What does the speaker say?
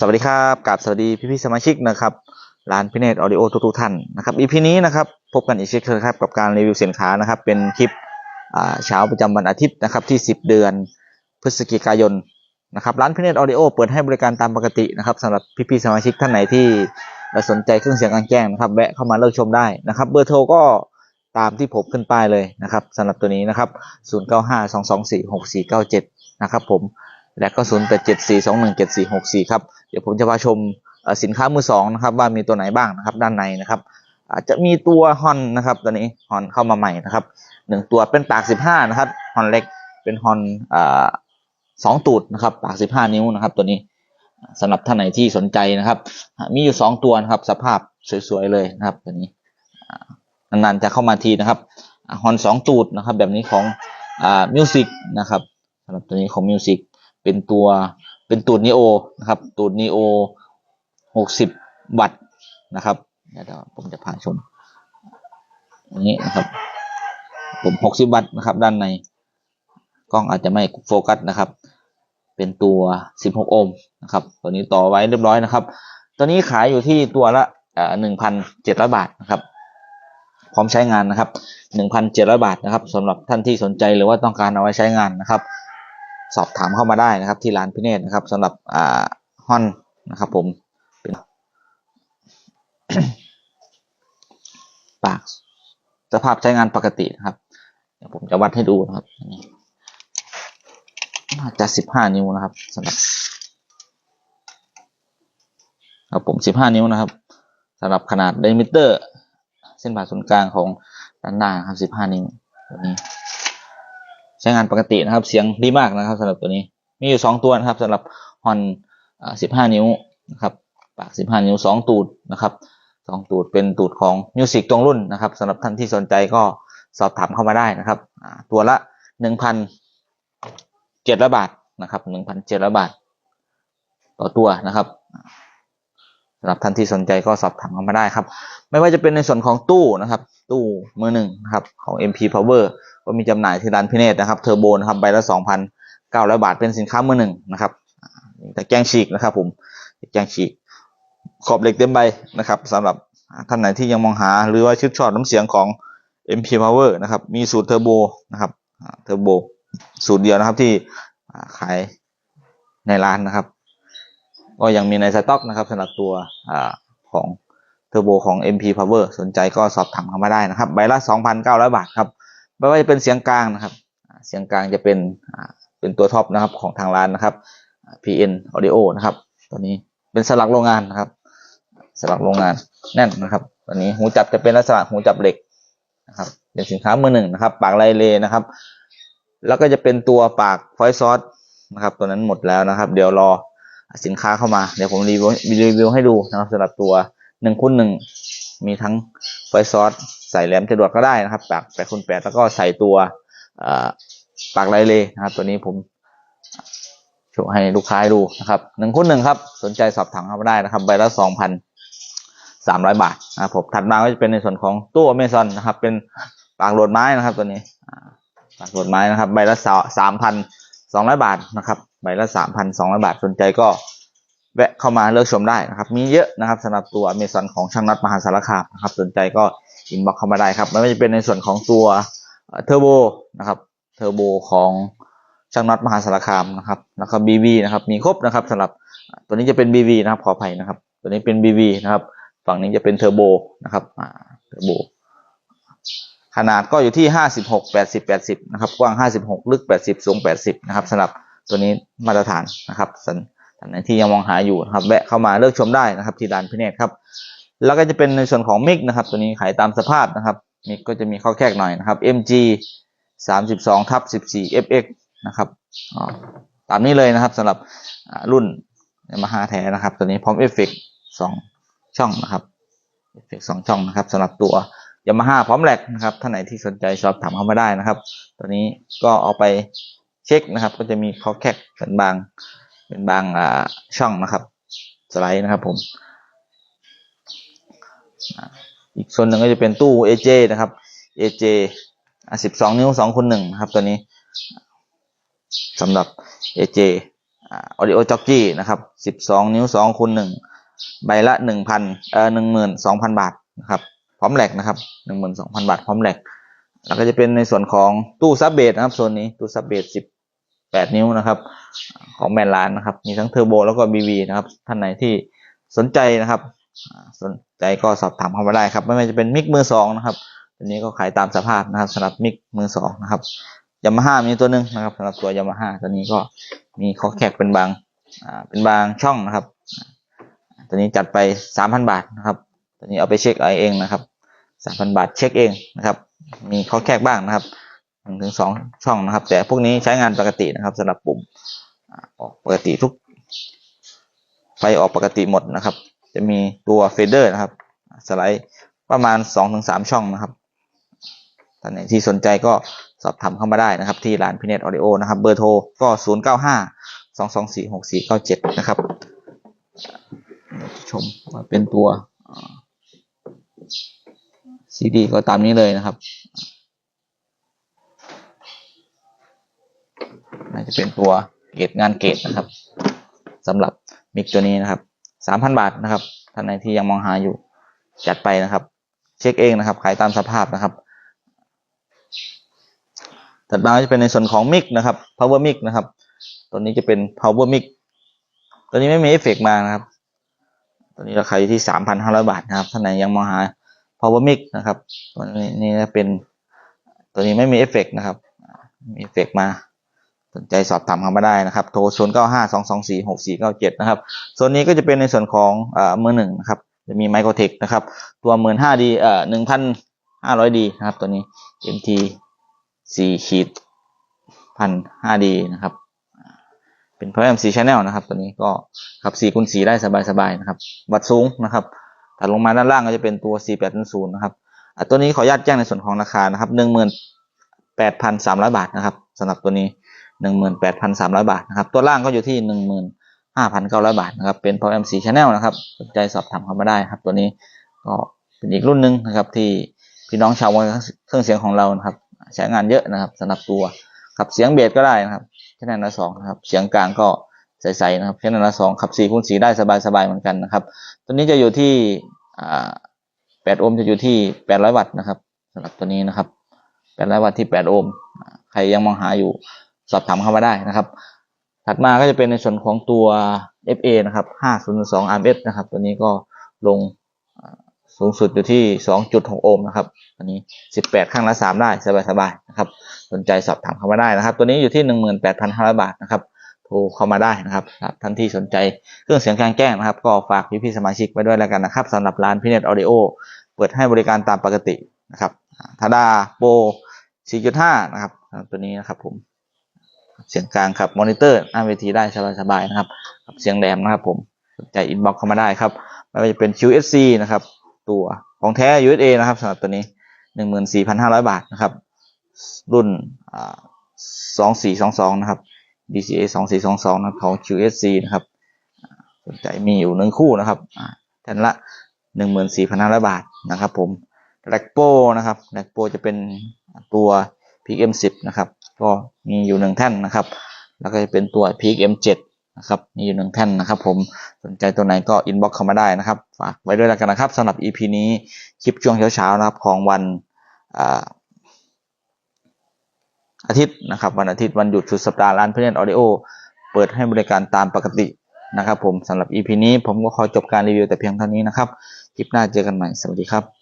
สวัสดีครับกับสวัสดีพี่พี่ๆสมาชิกนะครับร้านพิเนตออดิโอทุกๆท่านนะครับอีพีนี้นะครับพบกันอีกเช่นเคยครับกับการรีวิวสินค้านะครับเป็นคลิปเช้าประจำวันอาทิตย์นะครับที่ 10 เดือนพฤศจิกายนนะครับร้านพิเนตออดิโอเปิดให้บริการตามปกตินะครับสำหรับพี่พี่ๆสมาชิกท่านไหนที่สนใจเครื่องเสียงกลางแจ้งนะครับแวะเข้ามาเลือกชมได้นะครับเบอร์โทรก็ตามที่ผมขึ้นป้ายเลยนะครับสำหรับตัวนี้นะครับ 0952246497 นะครับผม และก็0874217464ครับ เดี๋ยวผมจะพาชมสินค้ามือสองนะครับว่ามีตัวไหนบ้างนะครับด้านในนะครับ อาจจะมีตัวฮอนนะครับตัวนี้ฮอนเข้ามาใหม่นะครับหนึ่งตัวเป็นปาก15นะครับฮอนเล็กเป็นฮอนสองตูดนะครับปาก15นิ้วนะครับ ตัวนี้สำหรับท่านไหนที่สนใจนะครับ มีอยู่สองตัวนะครับ สภาพสวยๆเลยนะครับ ตัวนี้นานๆจะเข้ามาทีนะครับฮอนสองตูดนะครับ แบบนี้ของมิวสิกนะครับสำหรับตัวนี้ของมิวสิก เป็นตัวเป็นตูดนีโอนะครับตูดนีโอหกสิบวัตต์นะครับเดี๋ยวผมจะพาชมอย่างนี้นะครับ ผมหกสิบวัตต์นะครับ ด้านในกล้องอาจจะไม่โฟกัสนะครับ เป็นตัวสิบหกโอห์มนะครับ ตัวนี้ต่อไว้เรียบร้อยนะครับ ตัวนี้ขายอยู่ที่ตัวละหนึ่งพันเจ็ดร้อยบาทนะครับ พร้อมใช้งานนะครับหนึ่งพันเจ็ดร้อยบาทนะครับสำหรับท่านที่สนใจหรือว่าต้องการเอาไว้ใช้งานนะครับ สอบถามเข้ามาได้นะครับ ที่ร้านพิเนตนะครับสำหรับอ่าฮอนนะครับผมเป็นปากสภาพใช้งานปกตินะครับ เดี๋ยวผมจะวัดให้ดูนะครับน่าจะสิบห้านิ้วนะครับสำหรับครับผมสิบห้านิ้วนะครับสำหรับขนาดไดมิเตอร์ เส้นผ่าศูนย์กลางของด้านหน้าครับสิบห้านิ้วตัวนี้ ใช้งานปกตินะครับ เสียงดีมากนะครับสำหรับตัวนี้ มีอยู่สองตัวนะครับสำหรับฮอนสิบห้านิ้วนะครับ ปากสิบห้านิ้วสองตูดนะครับสองตูดเป็นตูดของมิวสิกตรงรุ่นนะครับสำหรับท่านที่สนใจก็สอบถามเข้ามาได้นะครับ ตัวละหนึ่งพันเจ็ดร้อยบาทนะครับหนึ่งพันเจ็ดร้อยบาท ต่อตัวนะครับ สำหรับท่านที่สนใจก็สอบถามเข้ามาได้ครับ ไม่ว่าจะเป็นในส่วนของตู้นะครับ ตู้มือหนึ่งนะครับของ MP Power ก็มีจำหน่ายที่ร้านพิเนตนะครับเทอร์โบนะครับใบละสองพันเก้าร้อยบาทเป็นสินค้ามือหนึ่งนะครับแต่แกงฉีกนะครับ ผมแกงฉีกขอบเหล็กเต็มใบนะครับสำหรับท่านไหนที่ยังมองหาหรือว่าชื่นชอบน้ำเสียงของ MP Power นะครับ มีสูตรเทอร์โบนะครับเทอร์โบสูตรเดียวนะครับที่ขายในร้านนะครับ ก็ยังมีในสต็อกนะครับสำหรับตัวอของเทอร์โบของ MP Power สนใจก็สอบถามเข้ามาได้นะครับ ใบละ 2,900 บาทครับไม่ว่าจะเป็นเสียงกลางนะครับ เสียงกลางจะเป็นเป็นตัวท็อปนะครับของทางร้านนะครับ PN Audio นะครับ ตัวนี้เป็นสลักโรงงานนะครับสลักโรงงานแน่นนะครับตัวนี้หูจับจะเป็นลักษณะหูจับเหล็กนะครับเป็นสินค้ามือหนึ่งนะครับ ปากไลเลนะครับ แล้วก็จะเป็นตัวปากฟอยซอสนะครับ ตัวนั้นหมดแล้วนะครับ เดี๋ยวรอ สินค้าเข้ามา เดี๋ยวผมรีวิวรีวิวให้ดูนะครับสำหรับตัวหนึ่งคูณหนึ่งมีทั้งไฟซอสใส่แหลมจรวดก็ได้นะครับปากแปดคูณแปดแล้วก็ใส่ตัวปากไลเลนะครับ ตัวนี้ผมโชว์ให้ลูกค้าดูนะครับหนึ่งคูณหนึ่งครับ สนใจสอบถามเข้ามาได้นะครับ ใบละสองพันสามร้อยบาทนะครับผมถัดมาก็จะเป็นในส่วนของตู้อเมซอนนะครับ เป็นปากโหลดไม้นะครับ ตัวนี้ปากโหลดไม้นะครับ ใบละสามพัน สองร้อยบาทนะครับใบละสามพันสองร้อยบาทสนใจก็แวะเข้ามาเลือกชมได้นะครับ มีเยอะนะครับสำหรับตัวอเมซอนของช่างนัดมหาสารคามนะครับสนใจก็อินบ็อกเข้ามาได้ครับไม่ว่าจะเป็นในส่วนของตัวเทอร์โบนะครับเทอร์โบของช่างนัดมหาสารคามนะครับแล้วก็บีวีนะครับมีครบนะครับสำหรับตัวนี้จะเป็นบีวีนะครับขออภัยนะครับ ตัวนี้เป็นบีวีนะครับ ฝั่งนี้จะเป็นเทอร์โบนะครับอ่าเทอร์โบ ขนาดก็อยู่ที่ห้าสิบหกแปดสิบแปดสิบนะครับ กว้างห้าสิบหกลึกแปดสิบสูงแปดสิบนะครับสำหรับตัวนี้มาตรฐานนะครับสันท่านที่ยังมองหาอยู่นะครับแวะเข้ามาเลือกชมได้นะครับ ที่ร้านพิเนตครับ แล้วก็จะเป็นในส่วนของมิกนะครับ ตัวนี้ขายตามสภาพนะครับ มิกก็จะมีข้อแคกหน่อยนะครับ MG สามสิบสองทับสิบสี่ FX นะครับตามนี้เลยนะครับสำหรับรุ่นมาฮาแท้นะครับ ตัวนี้พร้อมเอฟเฟกสองช่องนะครับเอฟเฟกสองช่องนะครับสำหรับตัว ยามาฮ่าพร้อมแหลกนะครับท่านไหนที่สนใจสอบถามเข้ามาได้นะครับ ตัวนี้ก็เอาไปเช็คนะครับ ก็จะมีข้อแคกเป็นบางเป็นบางอ่าช่องนะครับ สไลด์นะครับผม อีกส่วนหนึ่งก็จะเป็นตู้ AJ นะครับ AJ อะ12นิ้ว2คูณ1นะครับตัวนี้สำหรับ AJ ออดิโอจ็อกกี้นะครับสิบสองนิ้วสองคูณหนึ่งใบละหนึ่งพันเอ่อหนึ่งหมื่นสองพันบาทนะครับ พร้อมแหลกนะครับหนึ่งหมื่นสองพันบาทพร้อมแหลกแล้วก็จะเป็นในส่วนของตู้ซับเบสนะครับโซนนี้ตู้ซับเบสสิบแปดนิ้วนะครับของแบรนด์ร้านนะครับ มีทั้งเทอร์โบแล้วก็บีวีนะครับ ท่านไหนที่สนใจนะครับ สนใจก็สอบถามเข้ามาได้ครับ ไม่ว่าจะเป็นมิกมือสองนะครับตัวนี้ก็ขายตามสภาพนะครับสำหรับมิกมือสองนะครับยามาฮ่ามีตัวหนึ่งนะครับสำหรับตัวยามาฮ่าตัวนี้ก็มีข้อแขกเป็นบางอ่าเป็นบางช่องนะครับ ตัวนี้จัดไปสามพันบาทนะครับ ตัวนี้เอาไปเช็คเอาเองนะครับสามพันบาทเช็คเองนะครับ มีข้อแคกบ้างนะครับหนึ่งถึงสองช่องนะครับ แต่พวกนี้ใช้งานปกตินะครับสำหรับปุ่มออกปกติทุก ไฟออกปกติหมดนะครับ จะมีตัวเฟเดอร์นะครับ สไลด์ประมาณสองถึงสามช่องนะครับท่านไหนที่สนใจก็สอบถามเข้ามาได้นะครับ ที่ร้านพิเนตออดิโอนะครับเบอร์โทรก็ศูนย์เก้าห้าสองสองสี่หกสี่เก้าเจ็ดนะครับชมว่าเป็นตัว ซีดีก็ตามนี้เลยนะครับน่าจะเป็นตัวเกรดงานเกรดนะครับสำหรับมิกตัวนี้นะครับสามพันบาทนะครับท่านไหนที่ยังมองหาอยู่จัดไปนะครับ เช็คเองนะครับ ขายตามสภาพนะครับถัดมาจะเป็นในส่วนของมิกนะครับ power mic นะครับ ตัวนี้จะเป็น power mic ตัวนี้ไม่มีเอฟเฟกมานะครับ ตัวนี้ราคาอยู่ที่สามพันห้าร้อยบาทนะครับท่านไหนยังมองหา power mic นะครับตัวนี้นี่จะเป็นตัวนี้ไม่มีเอฟเฟกต์นะครับ มีเอฟเฟกต์มา สนใจสอบถามเข้ามาได้นะครับ โทร0 9 5 2 2 4 6 4 9 7นะครับส่วนนี้ก็จะเป็นในส่วนของเอ่อมือหนึ่งนะครับ จะมีไมโครเทคนะครับ ตัวหมื่นห้าดีเอ่อหนึ่งพันห้าร้อยดีนะครับ ตัวนี้ MT สี่ขีดพันห้าดีนะครับ เป็น Power MC Channel นะครับ ตัวนี้ก็ขับสี่คูณสี่ได้สบายๆนะครับ วัดสูงนะครับ ถัดลงมาด้านล่างก็จะเป็นตัว 4800นะครับตัวนี้ขออนุญาตแจ้งในส่วนของราคานะครับหนึ่งหมื่นแปดพันสามร้อยบาทนะครับสำหรับตัวนี้หนึ่งหมื่นแปดพันสามร้อยบาทนะครับ ตัวล่างก็อยู่ที่หนึ่งหมื่นห้าพันเก้าร้อยบาทนะครับ เป็น Power MC Channel นะครับ สนใจสอบถามเข้ามาได้ครับ ตัวนี้ก็เป็นอีกรุ่นหนึ่งนะครับ ที่พี่น้องชาวเครื่องเสียงของเรานะครับ ใช้งานเยอะนะครับสำหรับตัวขับเสียงเบสก็ได้นะครับชแนลละสองนะครับ เสียงกลางก็ ใสๆนะครับชแนลละสองขับสี่คูณสี่ได้สบายๆเหมือนกันนะครับ ตัวนี้จะอยู่ที่แปดโอห์มจะอยู่ที่แปดร้อยวัตต์นะครับสำหรับตัวนี้นะครับแปดร้อยวัตต์ที่แปดโอห์มใครยังมองหาอยู่สอบถามเข้ามาได้นะครับ ถัดมาก็จะเป็นในส่วนของตัว FA นะครับ 502 RMS นะครับ ตัวนี้ก็ลงสูงสุดอยู่ที่ 2.6 โอห์มนะครับตัวนี้ 18 ข้างละ 3 ได้ สบายๆนะครับ สนใจสอบถามเข้ามาได้นะครับ ตัวนี้อยู่ที่ 18,500 บาทนะครับ โทรเข้ามาได้นะครับท่านที่สนใจเครื่องเสียงกลางแจ้งนะครับ ก็ฝากพี่ๆสมาชิกไว้ด้วยแล้วกันนะครับสำหรับร้านพิเนตออดิโอเปิดให้บริการตามปกตินะครับทาดาโปร4.5 นะครับ ตัวนี้นะครับผมเสียงกลางครับมอนิเตอร์หน้าเวทีได้สบายๆนะครับเสียงแหลมนะครับผมสนใจอินบ็อกเข้ามาได้ครับไม่ว่าจะเป็น QSC นะครับ ตัวของแท้ USA นะครับสำหรับตัวนี้ 14,500 บาทนะครับ รุ่น 2422 นะครับ DCA 2422นะครับของ QSC นะครับสนใจมีอยู่หนึ่งคู่นะครับอ่าแท่นละ 14,500 บาทนะครับผมแลกโปนะครับแลกโปจะเป็นตัว PM10 นะครับก็มีอยู่หนึ่งแท่นนะครับ แล้วก็จะเป็นตัว PM7 นะครับมีอยู่หนึ่งแท่นนะครับ ผมสนใจตัวไหนก็อินบ็อกเข้ามาได้นะครับ ฝากไว้ด้วยแล้วกันนะครับสำหรับ EP นี้คลิปช่วงเช้าๆนะครับของวันอ่า อาทิตย์นะครับวันอาทิตย์วันหยุดสุดสัปดาห์ร้านเพื่อนออดิโอเปิดให้บริการตามปกตินะครับผมสำหรับ EP นี้ผมก็ขอจบการรีวิวแต่เพียงเท่านี้นะครับ คลิปหน้าเจอกันใหม่ สวัสดีครับ